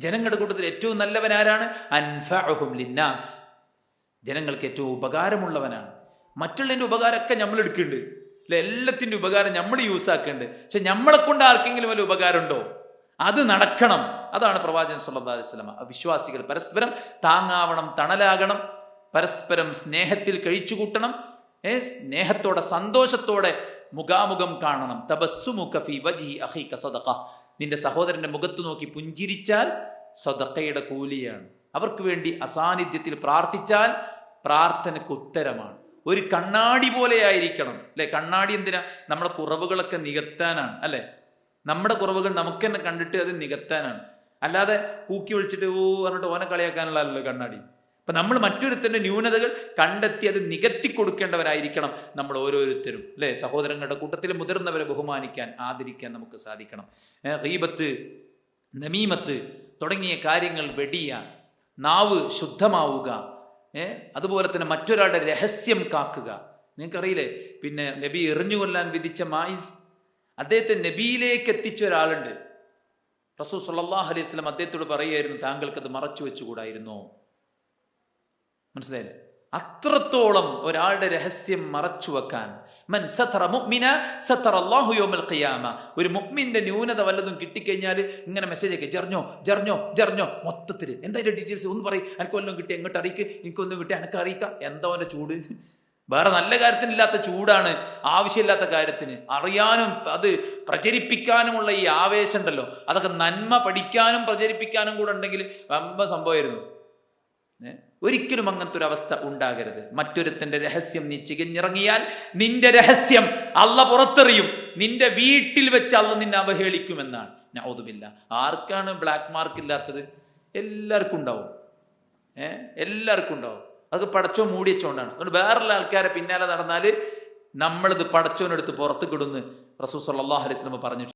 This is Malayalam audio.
ജനങ്ങളുടെ കൂട്ടത്തിൽ ഏറ്റവും നല്ലവൻ ആരാണ് അൻഫഅഹും ലിന്നാസ്. ജനങ്ങൾക്ക് ഏറ്റവും ഉപകാരമുള്ളവനാണ്. മറ്റുള്ളതിന്റെ ഉപകാരമൊക്കെ നമ്മൾ എടുക്കുന്നുണ്ട്. അല്ലെ എല്ലാത്തിന്റെ ഉപകാരം നമ്മൾ യൂസ് ആക്കുന്നുണ്ട്. പക്ഷെ നമ്മളെ കൊണ്ട് ആർക്കെങ്കിലും വല്ല ഉപകാരമുണ്ടോ? അത് നടക്കണം. അതാണ് പ്രവാചകൻ സുല്ലാ അലൈഹി വസല്ലം. വിശ്വാസികൾ പരസ്പരം താങ്ങാവണം തണലാകണം പരസ്പരം സ്നേഹത്തിൽ കഴിച്ചുകൂട്ടണം ഏ സ്നേഹത്തോടെ സന്തോഷത്തോടെ മുഖാമുഖം കാണണം. തബസ്സുമുക ഫീ അഹി അഖീക സദഖ. നിന്റെ സഹോദരന്റെ മുഖത്ത് നോക്കി പുഞ്ചിരിച്ചാൽ സ്വതക്കയുടെ കൂലിയാണ്. അവർക്ക് വേണ്ടി അസാന്നിധ്യത്തിൽ പ്രാർത്ഥിച്ചാൽ പ്രാർത്ഥനയ്ക്ക് ഉത്തരമാണ്. ഒരു കണ്ണാടി പോലെ ആയിരിക്കണം അല്ലെ? കണ്ണാടി എന്തിനാ? നമ്മുടെ കുറവുകളൊക്കെ നികത്താനാണ്. അല്ലെ? നമ്മുടെ കുറവുകൾ നമുക്ക് തന്നെ കണ്ടിട്ട് അത് നികത്താനാണ്. അല്ലാതെ കൂക്കി വിളിച്ചിട്ട് ഓ പറഞ്ഞിട്ട് ഓനെ കളിയാക്കാനുള്ളതല്ലോ കണ്ണാടി. അപ്പൊ നമ്മൾ മറ്റൊരുത്തരുടെ ന്യൂനതകൾ കണ്ടെത്തി അത് നികത്തി കൊടുക്കേണ്ടവരായിരിക്കണം നമ്മൾ ഓരോരുത്തരും അല്ലെ? സഹോദരങ്ങളുടെ കൂട്ടത്തിൽ മുതിർന്നവരെ ബഹുമാനിക്കാൻ ആദരിക്കാൻ നമുക്ക് സാധിക്കണം. റീബത്ത് നമീമത്ത് തുടങ്ങിയ കാര്യങ്ങൾ വെടിയ നാവ് ശുദ്ധമാവുക ഏഹ് അതുപോലെ തന്നെ മറ്റൊരാളുടെ രഹസ്യം കാക്കുക. നിങ്ങൾക്കറിയില്ലേ? പിന്നെ നബി എറിഞ്ഞു കൊല്ലാൻ വിധിച്ച മായിസ് അദ്ദേഹത്തെ നബിയിലേക്ക് എത്തിച്ച ഒരാളുണ്ട്. റസൂൽ സല്ലല്ലാഹു അലൈഹി സ്വലം അദ്ദേഹത്തോട് പറയുമായിരുന്നു താങ്കൾക്കത് മറച്ചു വെച്ചുകൂടായിരുന്നോ? മനസ്സിലായില്ലേ? അത്രത്തോളം ഒരാളുടെ രഹസ്യം മറച്ചു വെക്കാൻ. മൻ സത്ര മുഅ്മിന സത്ര യൗമൽ ഖിയാമ. ഒരു മുഅ്മിന്റെ ന്യൂനത വല്ലതും കിട്ടിക്കഴിഞ്ഞാൽ ഇങ്ങനെ മെസ്സേജ് ഒക്കെ ജർഞ്ഞോ ജർഞ്ഞോ ജർഞ്ഞോ. മൊത്തത്തിൽ എന്തായാലും ഡീറ്റെയിൽസ് ഒന്ന് പറയും. എനിക്ക് വല്ലതും കിട്ടി എങ്ങോട്ട് അറിയിക്കുക എനിക്കൊന്നും കിട്ടി എനിക്ക് അറിയിക്കാം. എന്താ അവന്റെ ചൂട്? വേറെ നല്ല കാര്യത്തിനില്ലാത്ത ചൂടാണ്. ആവശ്യമില്ലാത്ത കാര്യത്തിന്. അറിയാനും അത് പ്രചരിപ്പിക്കാനുമുള്ള ഈ ആവേശം ഉണ്ടല്ലോ. അതൊക്കെ നന്മ പഠിക്കാനും പ്രചരിപ്പിക്കാനും കൂടെ ഉണ്ടെങ്കിൽ വമ്പ സംഭവമായിരുന്നു? ഒരിക്കലും അങ്ങനത്തെ ഒരു അവസ്ഥ ഉണ്ടാകരുത്. മറ്റൊരുത്തന്റെ രഹസ്യം നീ ചികഞ്ഞിറങ്ങിയാൽ നിന്റെ രഹസ്യം അല്ല പുറത്തെറിയും. നിന്റെ വീട്ടിൽ വെച്ച് അല്ല നിന്നെ അവഹേളിക്കുമെന്നാണ്. നൗദുബില്ല. ആർക്കാണ് ബ്ലാക്ക് മാർക്ക് ഇല്ലാത്തത്? എല്ലാവർക്കും ഉണ്ടാവും. ഏ? എല്ലാവർക്കും ഉണ്ടാവും. അത് പടച്ചോ മൂടിയച്ചോണ്ടാണ് അതുകൊണ്ട് വേറുള്ള ആൾക്കാരെ പിന്നാലെ നടന്നാൽ നമ്മളിത് പടച്ചോനെടുത്ത് പുറത്ത് കിടുന്ന് റസൂസ് അള്ളാഹു അലൈസ്ലമ പറഞ്ഞു